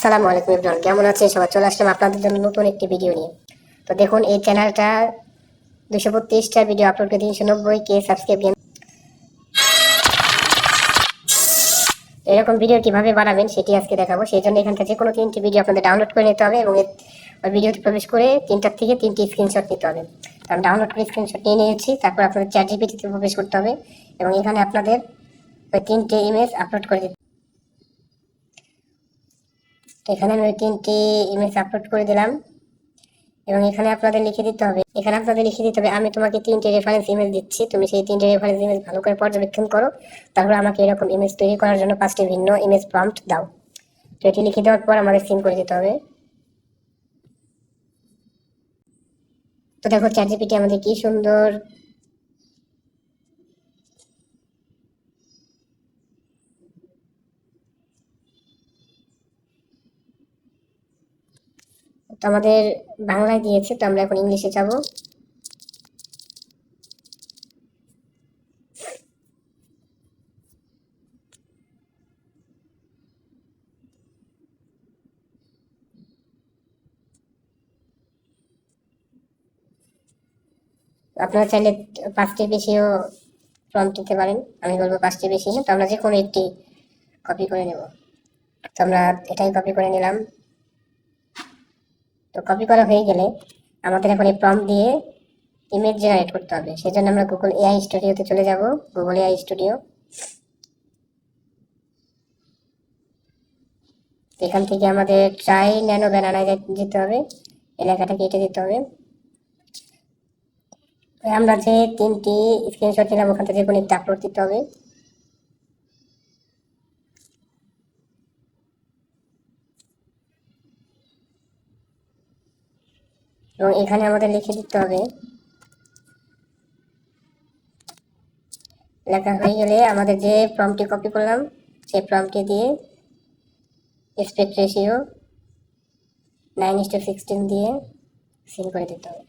আসসালামু আলাইকুম ইবরান কেমন আছেন? সবাই চলে আসলাম আপনাদের জন্য নতুন একটি ভিডিও নিয়ে। তো দেখুন, এই চ্যানেলটা দুশো বত্রিশটা ভিডিও আপলোড করে তিনশো নব্বই কে সাবস্ক্রাইব এরকম ভিডিও কীভাবে বানাবেন সেটি আজকে দেখাবো। সেই জন্য এখান থেকে যে কোনো তিনটি ভিডিও আপনাদের ডাউনলোড করে নিতে হবে এবং ওই ভিডিওতে প্রবেশ করে তিনটার থেকে তিনটি স্ক্রিনশট নিতে হবে। আমি ডাউনলোড করে স্ক্রিনশট নিয়ে নিয়েছি, তারপর আপনাদের চ্যাট জিপিটিতে প্রবেশ করতে হবে এবং এখানে আপনাদের ওই তিনটে ইমেজ আপলোড করে এখানে আমি তিনটি ইমেজ আপলোড করে দিলাম। এবং এখানে আপনাদের লিখে দিতে হবে। এখানে আপনাদের লিখে দিতে হবে, আমি তোমাকে তিনটে রেফারেন্স ইমেজ দিচ্ছি। তুমি সেই তিনটে রেফারেন্স ইমেজ ভালো করে পর্যবেক্ষণ করো। তারপর আমাকে এরকম ইমেজ তৈরি করার জন্য পাঁচটি ভিন্ন ইমেজ প্রম্পট দাও। তো এটি লিখে দেওয়ার পর আমাদের সিম করে দিতে হবে। তো দেখো চ্যাট জিপিটি আমাদের কি সুন্দর তো আমাদের বাংলায় দিয়েছে, তো আমরা এখন ইংলিশে যাব। আপনারা চাইলে পাঁচটির বেশিও প্রম্পট দিতে পারেন, আমি বলব পাঁচটির বেশি তো আমরা যে কোনো একটি কপি করে নেব। তো আমরা এটাই কপি করে নিলাম। তো কপি করা হয়ে গেলে আমাদের এখন এই প্রম্পট দিয়ে ইমেজ জেনারেট করতে হবে। সেই জন্য আমরা গুগল এআই স্টুডিওতে চলে যাব গুগল এআই স্টুডিও এখান থেকে আমাদের ট্রাই ন্যানো ব্যানানায় যেতে হবে, এলাকাটা কেটে দিতে হবে। আমরা যে তিনটি স্ক্রিনশট নিলাম, ওখান থেকে কোনো একটি আপলোড দিতে হবে। এবং এখানে আমাদের লিখে দিতে হবে। লেখা হয়ে গেলে আমাদের যে ফর্মটি কপি করলাম, সেই ফর্মটি দিয়ে aspect ratio nine is to sixteen দিয়ে সিল করে দিতে হবে।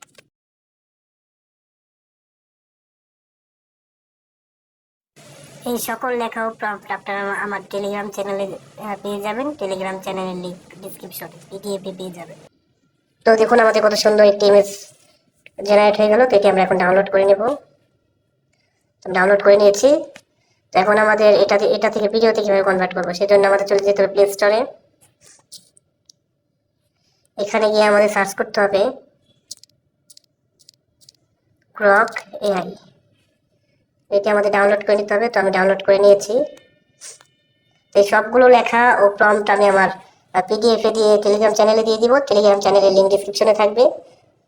এই সকল লেখা ও প্রম্পট আপনারা আমার টেলিগ্রাম চ্যানেলে পেয়ে যাবেন। টেলিগ্রাম চ্যানেলের লিঙ্ক ডিসক্রিপশনে পিডিএফ পেয়ে যাবেন। তো দেখুন আমাদের কত সুন্দর একটি ইমেজ জেনারেট হয়ে গেল, তো এটি আমরা এখন ডাউনলোড করে নেব। ডাউনলোড করে নিয়েছি। তো এখন আমাদের এটা এটা থেকে ভিডিওতে কীভাবে কনভার্ট করব, সেই জন্য আমাদের চলে যেতে হবে প্লে স্টোরে এখানে গিয়ে আমাদের সার্চ করতে হবে ক্রক এআই এটি আমাদের ডাউনলোড করে নিতে হবে, তো আমি ডাউনলোড করে নিয়েছি। এই সবগুলো লেখা ও প্রম্পট আমি আমার পিডিএফ এ দিয়ে টেলিগ্রাম চ্যানেলে দিয়ে দিব। টেলিগ্রাম চ্যানেলের লিঙ্ক ডিসক্রিপশনে থাকবে।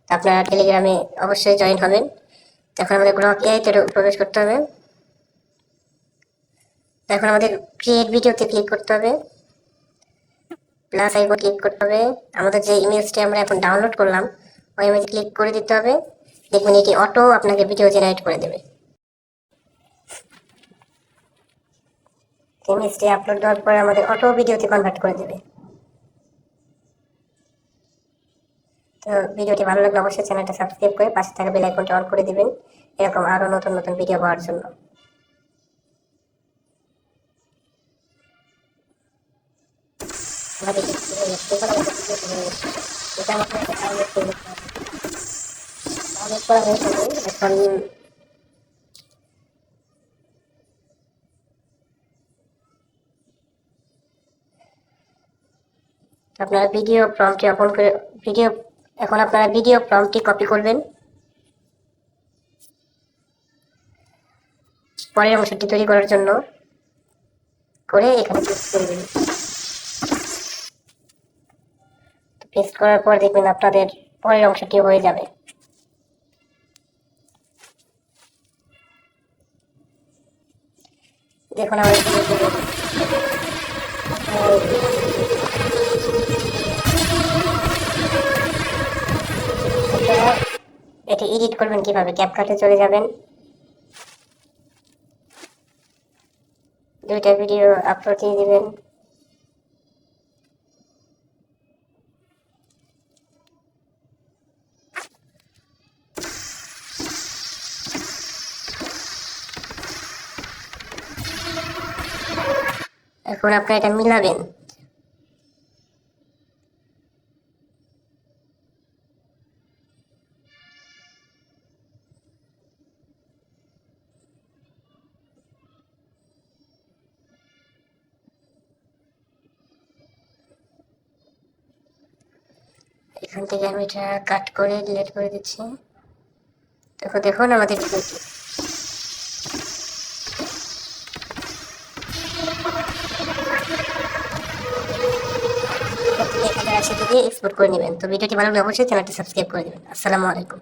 আপনারা টেলিগ্রামে অবশ্যই জয়েন হবেন। এখন আমাদের গ্রক এআইতে প্রবেশ করতে হবে। এখন আমাদের ক্রিয়েট ভিডিওতে ক্লিক করতে হবে। প্লাস আইকন ক্লিক করতে হবে। আমাদের যে ইমেজটি আমরা এখন ডাউনলোড করলাম, ওই ইমেজ ক্লিক করে দিতে হবে। দেখবেন এটি অটো আপনাকে ভিডিও জেনারেট করে দেবে। ইমেজটি আপলোড দেওয়ার পরে আমাদের অটো ভিডিওতে কনভার্ট করে দেবে। তো ভিডিওটি ভালো লাগলে অবশ্যই চ্যানেলটা সাবস্ক্রাইব করে পাশে থাকা বেল আইকনটা অন করে দিবেন। এরকম আরও নতুন নতুন ভিডিও পাওয়ার জন্য। এখন আপনারা ভিডিও প্রম্পটি ওপেন করে ভিডিও এখন আপনারা ভিডিও প্রম্পটি কপি করবেন। পরের অংশটি তৈরি করার জন্য করে এখানে পেস্ট করবেন। পেস্ট করার পর দেখবেন আপনাদের পরের অংশটি হয়ে যাবে। দেখুন আমার এটি এডিট করবেন কীভাবে? ক্যাপকাটে চলে যাবেন। দুইটা ভিডিও আপলোড দিয়ে দিবেন। এখন আপনারা এটা মিলাবেন। এখান থেকে আমি এটা কাট করে ডিলেট করে দিচ্ছি। দেখো, দেখুন আমাদের ভিডিওটি এক্সপোর্ট করে নেবেন। তো ভিডিওটি ভালো লাগলে অবশ্যই চ্যানেলটি সাবস্ক্রাইব করে দেবেন। আসসালামু আলাইকুম।